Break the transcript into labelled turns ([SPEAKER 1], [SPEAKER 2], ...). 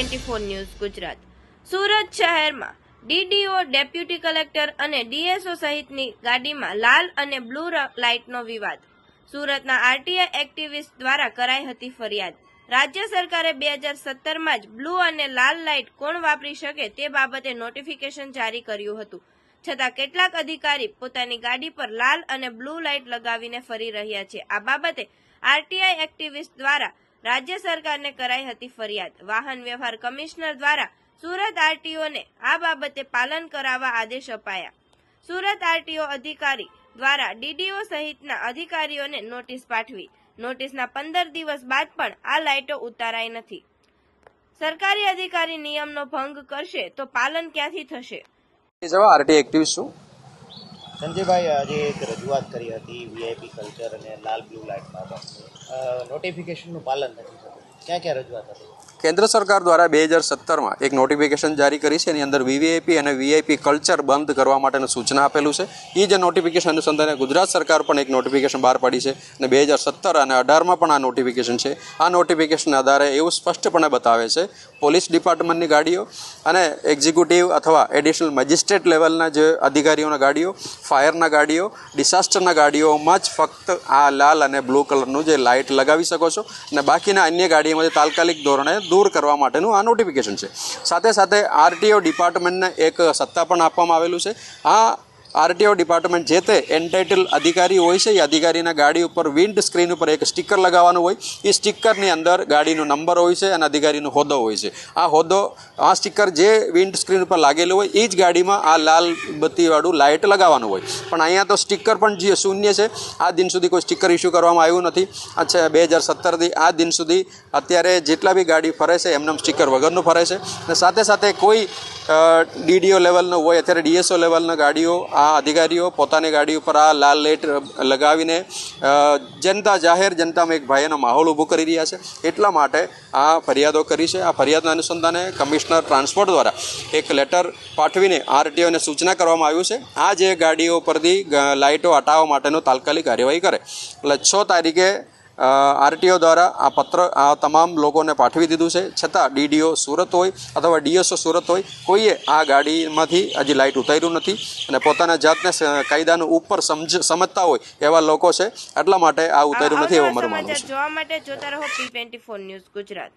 [SPEAKER 1] Four news Gujarat Surat શહેરમાં DDO, deputy collector અને DSO સહિતની ગાડીમાં લાલ અને બ્લુ લાઇટનો વિવાદ. સુરતના આરટીઆઈ એક્ટિવિસ્ટ દ્વારા કરાઈ હતી ફરિયાદ. રાજ્ય સરકારે બે હજાર સત્તરમાં જ બ્લુ અને લાલ લાઇટ કોણ વાપરી શકે તે બાબતે નોટિફિકેશન જારી કર્યું હતું. છતાં કેટલાક અધિકારી પોતાની ગાડી પર લાલ અને બ્લુ લાઇટ લગાવીને ફરી રહ્યા છે. આ બાબતે આરટીઆઈ એક્ટિવિસ્ટ દ્વારા રાજ્ય સરકારને કરાઈ હતી ફરિયાદ. વાહન વ્યવહાર કમિશનર દ્વારા સુરત આરટીઓને આ બાબતે પાલન કરાવવા આદેશ અપાયા. સુરત આરટીઓ અધિકારી દ્વારા ડીડીઓ સહિતના અધિકારીઓને નોટિસ પાઠવી. નોટિસના પંદર દિવસ બાદ પણ આ લાઇટો ઉતારાઈ નથી. સરકારી અધિકારી નિયમનો ભંગ કરશે તો પાલન ક્યાંથી થશે?
[SPEAKER 2] આરટી એક્ટિવિસ્ટ છું.
[SPEAKER 3] સંજયભાઈ આજે એક રજૂઆત કરી હતી વીઆઈપી કલ્ચર અને લાલ બ્લુ લાઇટ બાબતે નોટિફિકેશનનું પાલન નથી ક્યાં ક્યાં રજૂઆત હતી?
[SPEAKER 2] કેન્દ્ર સરકાર દ્વારા બે હજાર સત્તરમાં એક નોટિફિકેશન જારી કરી છે. એની અંદર વીવીઆઈપી અને વીઆઈપી કલ્ચર બંધ કરવા માટેનું સૂચના આપેલું છે. એ જે નોટિફિકેશન અનુસંધાને ગુજરાત સરકાર પણ એક નોટિફિકેશન બહાર પાડી છે અને બે હજાર સત્તર અને અઢારમાં પણ આ નોટિફિકેશન છે. આ નોટિફિકેશન આધારે એવું સ્પષ્ટપણે બતાવે છે, પોલીસ ડિપાર્ટમેન્ટની ગાડીઓ અને એક્ઝિક્યુટિવ અથવા એડિશનલ મેજિસ્ટ્રેટ લેવલના જે અધિકારીઓના ગાડીઓ, ફાયરના ગાડીઓ ડિઝાસ્ટરના ગાડીઓમાં જ ફક્ત આ લાલ અને બ્લુ કલરનું જે લાઇટ લગાવી શકો છો. અને બાકીના અન્ય ગાડીઓમાંથી તાત્કાલિક ધોરણે દૂર કરવા માટેનું આ નોટિફિકેશન છે. સાથે સાથે આરટીઓ ડિપાર્ટમેન્ટને એક સત્તા પણ આપવામાં આવેલું છે. આ આરટીઓ ડિપાર્ટમેન્ટ જે તે એન્ટાઇટલ અધિકારી હોય છે, એ અધિકારીના ગાડી ઉપર વિન્ડ સ્ક્રીન ઉપર એક સ્ટીકર લગાવવાનું હોય. એ સ્ટીકરની અંદર ગાડીનો નંબર હોય છે અને અધિકારીનો હોદ્દો હોય છે. આ હોદ્દો, આ સ્ટીકર જે વિન્ડ સ્ક્રીન ઉપર લાગેલું હોય, એ જ ગાડીમાં આ લાલ બત્તીવાળું લાઇટ લગાવવાનું હોય. પણ અહીંયા તો સ્ટીકર પણ જે શૂન્ય છે. આ દિન સુધી કોઈ સ્ટીકર ઇસ્યુ કરવામાં આવ્યું નથી. અચ્છા, બે હજાર સત્તરથી આ દિન સુધી અત્યારે જેટલા બી ગાડી ફરે છે, એમનામ સ્ટીકર વગરનું ફરે છે. અને સાથે સાથે કોઈ ડીડીઓ લેવલનો હોય, અત્યારે ડીએસઓ લેવલના ગાડીઓ, આ અધિકારીઓ પોતાની ગાડી ઉપર આ લાલ લેટ લગાવીને જનતા જાહેર જનતામાં એક ભયનો માહોલ ઊભો કરી રહ્યા છે. એટલા માટે આ ફરિયાદો કરી છે. આ ફરિયાદના અનુસંધાને કમિશનર ટ્રાન્સપોર્ટ દ્વારા એક લેટર પાઠવીને આરટીઓને સૂચના કરવામાં આવ્યું છે. આ જે ગાડીઓ પરથી લાઇટો હટાવવા માટેનો તાત્કાલિક કાર્યવાહી કરે. એટલે છ તારીખે આરટીઓ દ્વારા આ પત્ર આ તમામ લોકોને પાઠવી દીધું છે. છતાં ડીડીઓ સુરત હોય અથવા ડીએસઓ સુરત હોય કોઈએ આ ગાડીમાંથી હજી લાઇટ ઉતાર્યું નથી અને પોતાના જાતને કાયદાનું ઉપર સમજ સમજતા હોય એવા લોકો છે. એટલા માટે આ ઉતાર્યું નથી એવું મારું માનવું છે.
[SPEAKER 1] જોવા માટે જોતા રહો પી ટ્વેન્ટી ન્યૂઝ ગુજરાત.